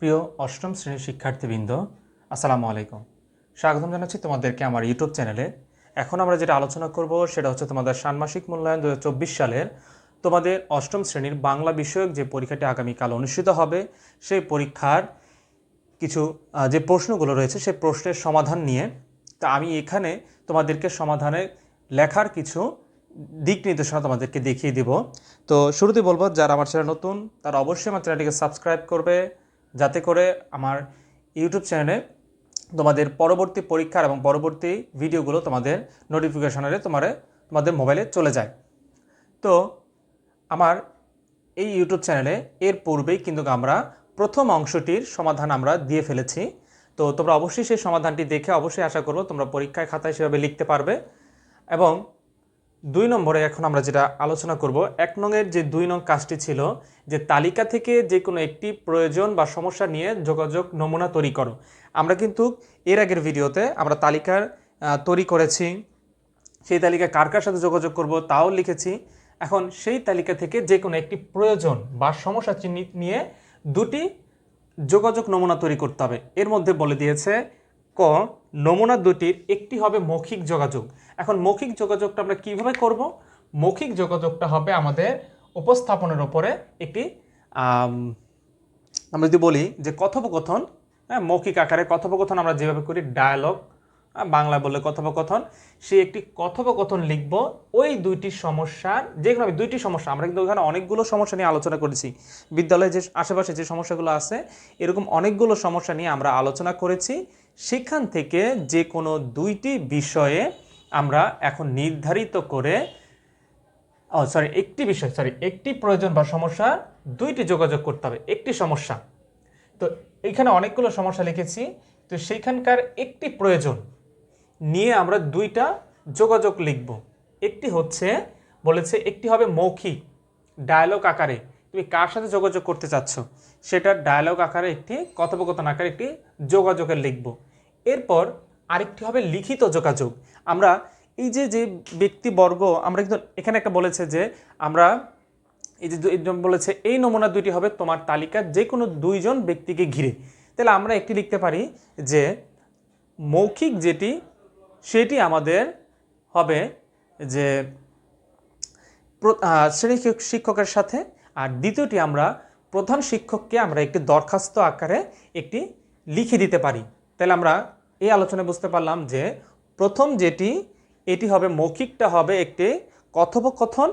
প্রিয় অষ্টম শ্রেণির শিক্ষার্থীবৃন্দ, আসসালামু আলাইকুম। স্বাগতম জানাচ্ছি তোমাদেরকে আমার ইউটিউব চ্যানেলে। এখন আমরা যেটা আলোচনা করব সেটা হচ্ছে তোমাদের ষান্মাসিক মূল্যায়ন দু হাজার চব্বিশ সালের তোমাদের অষ্টম শ্রেণির বাংলা বিষয়ক যে পরীক্ষাটি আগামীকাল অনুষ্ঠিত হবে, সেই পরীক্ষার কিছু যে প্রশ্নগুলো রয়েছে সেই প্রশ্নের সমাধান নিয়ে। তা আমি এখানে তোমাদেরকে সমাধানের লেখার কিছু দিক নির্দেশনা তোমাদেরকে দেখিয়ে দিব। তো শুরুতে বলব, যারা আমার চ্যানেল নতুন, তারা অবশ্যই আমার চ্যানেলটিকে সাবস্ক্রাইব করবে যাতে করে আমার ইউটিউব চ্যানেলে তোমাদের পরবর্তী পরীক্ষার এবং পরবর্তী ভিডিওগুলো তোমাদের নোটিফিকেশনে তোমার, তোমাদের মোবাইলে চলে যায়। তো আমার এই ইউটিউব চ্যানেলে এর পূর্বেই কিন্তু আমরা প্রথম অংশটির সমাধান আমরা দিয়ে ফেলেছি। তো তোমরা অবশ্যই সেই সমাধানটি দেখে অবশ্যই আশা করব তোমরা পরীক্ষায় খাতায় সেভাবে লিখতে পারবে এবং দুই নম্বরে এখন আমরা যেটা আলোচনা করব, এক নংয়ের যে দুই নং কাজটি ছিল যে তালিকা থেকে যে কোনো একটি প্রয়োজন বা সমস্যা নিয়ে যোগাযোগ নমুনা তৈরি করো। আমরা কিন্তু এর আগের ভিডিওতে আমরা তালিকার তৈরি করেছি। সেই তালিকা কার কার সাথে যোগাযোগ করব তাও লিখেছি। এখন সেই তালিকা থেকে যে কোনো একটি প্রয়োজন বা সমস্যা চিহ্নিত নিয়ে দুটি যোগাযোগ নমুনা তৈরি করতে হবে। এর মধ্যে বলে দিয়েছে ক, নমুনা দুটির একটি হবে মৌখিক যোগাযোগ। এখন মৌখিক যোগাযোগটা আমরা কীভাবে করব? মৌখিক যোগাযোগটা হবে আমাদের উপস্থাপনের ওপরে একটি আমরা যদি বলি যে কথোপকথন হ্যাঁ মৌখিক আকারে কথোপকথন আমরা যেভাবে করি ডায়ালগ বাংলা বলে কথোপকথন সে একটি কথোপকথন লিখব। ওই দুইটি সমস্যার, যে কোনো দুইটি সমস্যা, আমরা কিন্তু ওখানে অনেকগুলো সমস্যা নিয়ে আলোচনা করেছি। বিদ্যালয়ে যে আশেপাশে যে সমস্যাগুলো আছে, এরকম অনেকগুলো সমস্যা নিয়ে আমরা আলোচনা করেছি। সেখান থেকে যে কোনো দুইটি বিষয়ে আমরা এখন নির্ধারিত করে, ও সরি একটি বিষয় সরি একটি প্রয়োজন বা সমস্যা, দুইটি যোগাযোগ করতে হবে। একটি সমস্যা। তো এইখানে অনেকগুলো সমস্যা লিখেছি। তো সেইখানকার একটি প্রয়োজন নিয়ে আমরা দুইটা যোগাযোগ লিখব। একটি হচ্ছে, বলেছে একটি হবে মৌখিক ডায়ালগ আকারে। তুমি কার সাথে যোগাযোগ করতে চাচ্ছ? সেটা ডায়ালগ আকারে একটি, কথোপকথন আকারে একটি যোগাযোগের লিখব। এরপর আরেকটি হবে লিখিত যোগাযোগ। আমরা এই যে যে ব্যক্তিবর্গ, আমরা কিন্তু এখানে একটা বলেছে যে, আমরা এই যে বলেছে, এই নমুনা দুইটি হবে তোমার তালিকা যে কোনো দুইজন ব্যক্তিকে ঘিরে। তাহলে আমরা একটি লিখতে পারি যে, মৌখিক যেটি, সেটি আমাদের হবে যে শ্রেণি শিক- শিক্ষকের সাথে, আর দ্বিতীয়টি আমরা প্রধান শিক্ষককে আমরা একটি দরখাস্ত আকারে একটি লিখে দিতে পারি। তাহলে আমরা এই আলোচনায় বুঝতে পারলাম যে প্রথম যেটি, এটি হবে মৌখিকটা হবে একটি কথোপকথন,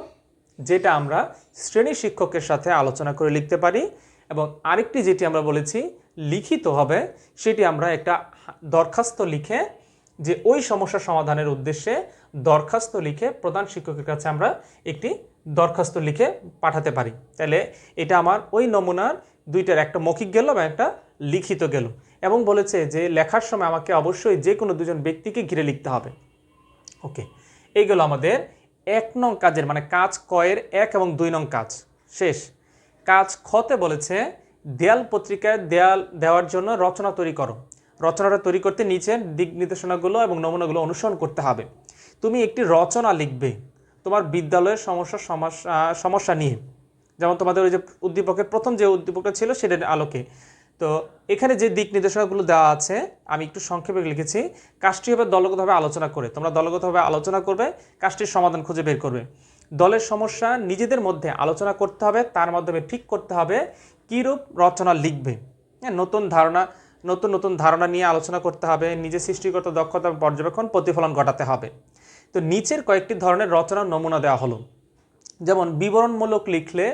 যেটা আমরা শ্রেণি শিক্ষকের সাথে আলোচনা করে লিখতে পারি এবং আরেকটি যেটি আমরা বলেছি, লিখিত হবে, সেটি আমরা একটা দরখাস্ত লিখে যে ওই সমস্যা সমাধানের উদ্দেশ্যে দরখাস্ত লিখে প্রধান শিক্ষকের কাছে আমরা একটি দরখাস্ত লিখে পাঠাতে পারি। তাহলে এটা আমার ওই নমুনার দুইটার, একটা মৌখিক গেল এবং একটা লিখিত গেল। এবং বলেছে যে লেখার সময় আমাকে অবশ্যই যে কোনো দুজন ব্যক্তিকে ঘিরে লিখতে হবে। ওকে এইগুলো আমাদের এক নং কাজের মানে কাজ কয়ের এক এবং দুই নং কাজ। শেষ। কাজ খতে বলেছে, দেয়াল পত্রিকায় দেয়াল দেওয়ার জন্য রচনা তৈরি করো। রচনাটা তৈরি করতে নিচের দিক নির্দেশনাগুলো এবং নমুনাগুলো অনুসরণ করতে হবে। তুমি একটি রচনা লিখবে তোমার বিদ্যালয়ের সমস্যা সমস্যা সমস্যা নিয়ে। যেমন তোমাদের ওই যে উদ্দীপকের প্রথম যে উদ্দীপকটা ছিল সেটার আলোকে। তো এখানে যে দিক নির্দেশনাগুলো দেওয়া আছে, আমি একটু সংক্ষেপে লিখেছি। কাজটি হবে দলগতভাবে আলোচনা করে। তোমরা দলগতভাবে আলোচনা করবে, কাজটির সমাধান খুঁজে বের করবে। দলের সমস্যা নিজেদের মধ্যে আলোচনা করতে হবে, তার মাধ্যমে ঠিক করতে হবে কীরূপ রচনা লিখবে। হ্যাঁ নতুন ধারণা, নতুন নতুন ধারণা নিয়ে আলোচনা করতে হবে, নিজের সৃষ্টিগত দক্ষতা পর্যবেক্ষণ প্রতিফলন ঘটাতে হবে। তো নিচের কয়েকটি ধরনের রচনার নমুনা দেওয়া হলো। যেমন, বিবরণমূলক লিখলে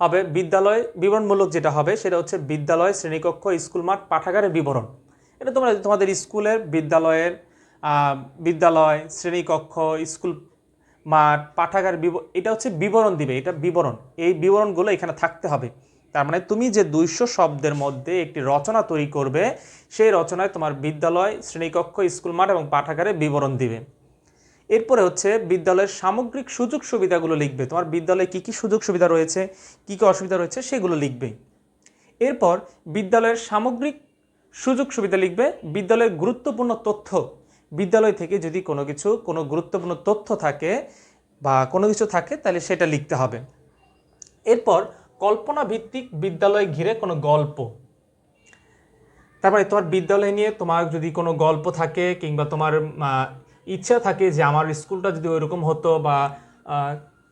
হবে বিদ্যালয় বিবরণমূলক যেটা হবে, সেটা হচ্ছে বিদ্যালয় শ্রেণীকক্ষ স্কুল মাঠ পাঠাগারের বিবরণ। এটা তোমরা তোমাদের স্কুলের বিদ্যালয়ের বিদ্যালয়, শ্রেণীকক্ষ, স্কুল মাঠ, পাঠাগার এটা হচ্ছে বিবরণ দিবে, এটা বিবরণ। এই বিবরণগুলো এখানে থাকতে হবে। তার মানে তুমি যে দুইশো শব্দের মধ্যে একটি রচনা তৈরি করবে, সেই রচনায় তোমার বিদ্যালয়, শ্রেণীকক্ষ, স্কুল মাঠ এবং পাঠাগারের বিবরণ দিবে। এরপরে হচ্ছে বিদ্যালয়ের সামগ্রিক সুযোগ সুবিধাগুলো লিখবে। তোমার বিদ্যালয়ে কী কী সুযোগ সুবিধা রয়েছে, কী কী অসুবিধা রয়েছে সেগুলো লিখবে। এরপর বিদ্যালয়ের সামগ্রিক সুযোগ সুবিধা লিখবে। বিদ্যালয়ের গুরুত্বপূর্ণ তথ্য। বিদ্যালয় থেকে যদি কোনো কিছু, কোনো গুরুত্বপূর্ণ তথ্য থাকে বা কোনো কিছু থাকে, তাহলে সেটা লিখতে হবে। এরপর কল্পনা ভিত্তিক বিদ্যালয় ঘিরে কোনো গল্প। তারপরে তোমার বিদ্যালয় নিয়ে তোমার যদি কোনো গল্প থাকে কিংবা তোমার ইচ্ছা থাকে যে আমার স্কুলটা যদি ওইরকম হতো বা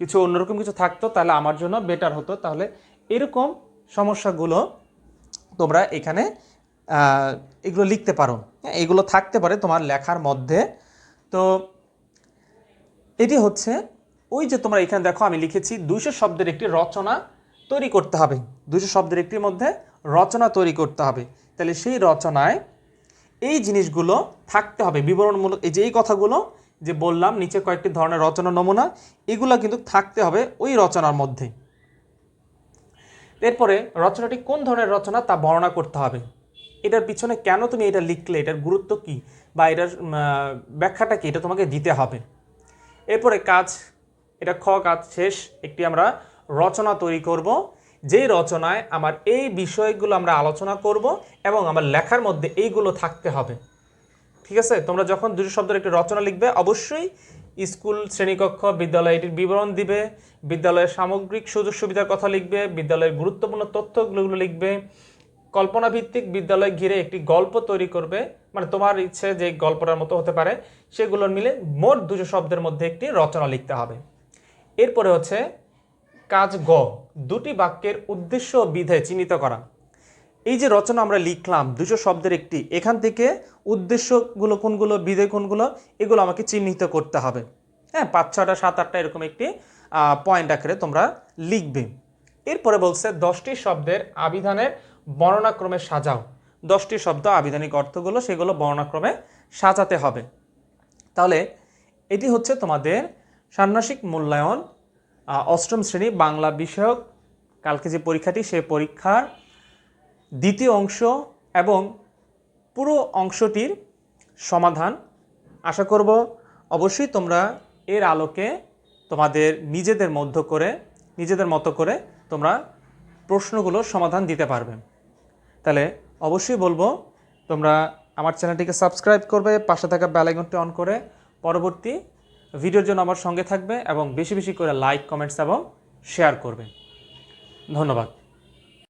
কিছু অন্যরকম কিছু থাকতো তাহলে আমার জন্য বেটার হতো। তাহলে এরকম সমস্যাগুলো তোমরা এখানে এগুলো লিখতে পারো। হ্যাঁ, এগুলো থাকতে পারে তোমার লেখার মধ্যে। তো এটি হচ্ছে ওই যে তোমরা এখানে দেখো আমি লিখেছি দুইশো শব্দের একটি রচনা তৈরি করতে হবে। দুইশো শব্দের একটির মধ্যে রচনা তৈরি করতে হবে। তাহলে সেই রচনায় এই জিনিসগুলো থাকতে হবে। বিবরণমূলক এই যে এই কথাগুলো যে বললাম, নিচে কয়েকটি ধরনের রচনা নমুনা, এগুলো কিন্তু থাকতে হবে ওই রচনার মধ্যে। এরপরে রচনাটি কোন ধরনের রচনা তা বর্ণনা করতে হবে। এটার পিছনে কেন তুমি এটা লিখলে, এটার গুরুত্ব কি বা এটার ব্যাখ্যাটা কি, এটা তোমাকে দিতে হবে। এরপরে কাজ, এটা খ কাজ শেষ, একটি আমরা রচনা তৈরি করব। যেই রচনায় আমার এই বিষয়গুলো আমরা আলোচনা করব এবং আমার লেখার মধ্যে এইগুলো থাকতে হবে। ঠিক আছে? তোমরা যখন দুটো শব্দের একটি রচনা লিখবে, অবশ্যই স্কুল, শ্রেণীকক্ষ বিদ্যালয় এটির বিবরণ দিবে, বিদ্যালয়ের সামগ্রিক সুযোগ সুবিধার কথা লিখবে, বিদ্যালয়ের গুরুত্বপূর্ণ তথ্যগুলো লিখবে কল্পনা ভিত্তিক বিদ্যালয় ঘিরে একটি গল্প তৈরি করবে মানে তোমার ইচ্ছে যে গল্পটার মতো হতে পারে, সেগুলো মিলে মোট দুটো শব্দের মধ্যে একটি রচনা লিখতে হবে। এরপরে হচ্ছে কাজ গ, দুটি বাক্যের উদ্দেশ্য বিধে চিহ্নিত করা। এই যে রচনা আমরা লিখলাম দুশো শব্দের একটি, এখান থেকে উদ্দেশ্যগুলো কোনগুলো বিধে কোনগুলো, এগুলো আমাকে চিহ্নিত করতে হবে। হ্যাঁ পাঁচ ছটা সাত, আটটা এরকম একটি পয়েন্ট আকারে তোমরা লিখবে। এরপরে বলছে, দশটি শব্দের আবিধানের বর্ণনাক্রমে সাজাও। দশটি শব্দ আবিধানিক অর্থগুলো, সেগুলো বর্ণাক্রমে সাজাতে হবে। তাহলে, এটি হচ্ছে তোমাদের ষান্মাসিক মূল্যায়ন অষ্টম শ্রেণি বাংলা বিষয়ক, কালকে যে পরীক্ষাটি সেই পরীক্ষার দ্বিতীয় অংশ এবং পুরো অংশটির সমাধান আশা করব। অবশ্যই তোমরা এর আলোকে তোমাদের নিজেদের মধ্য করে, নিজেদের মতো করে তোমরা প্রশ্নগুলোর সমাধান দিতে পারবে। তাহলে অবশ্যই বলব, তোমরা আমার চ্যানেলটিকে সাবস্ক্রাইব করবে, পাশে থাকা বেল আইকনটি অন করে পরবর্তী ভিডিওর জন্য আমার সঙ্গে থাকবে এবং বেশি বেশি করে লাইক কমেন্টস এবং শেয়ার করবেন ধন্যবাদ।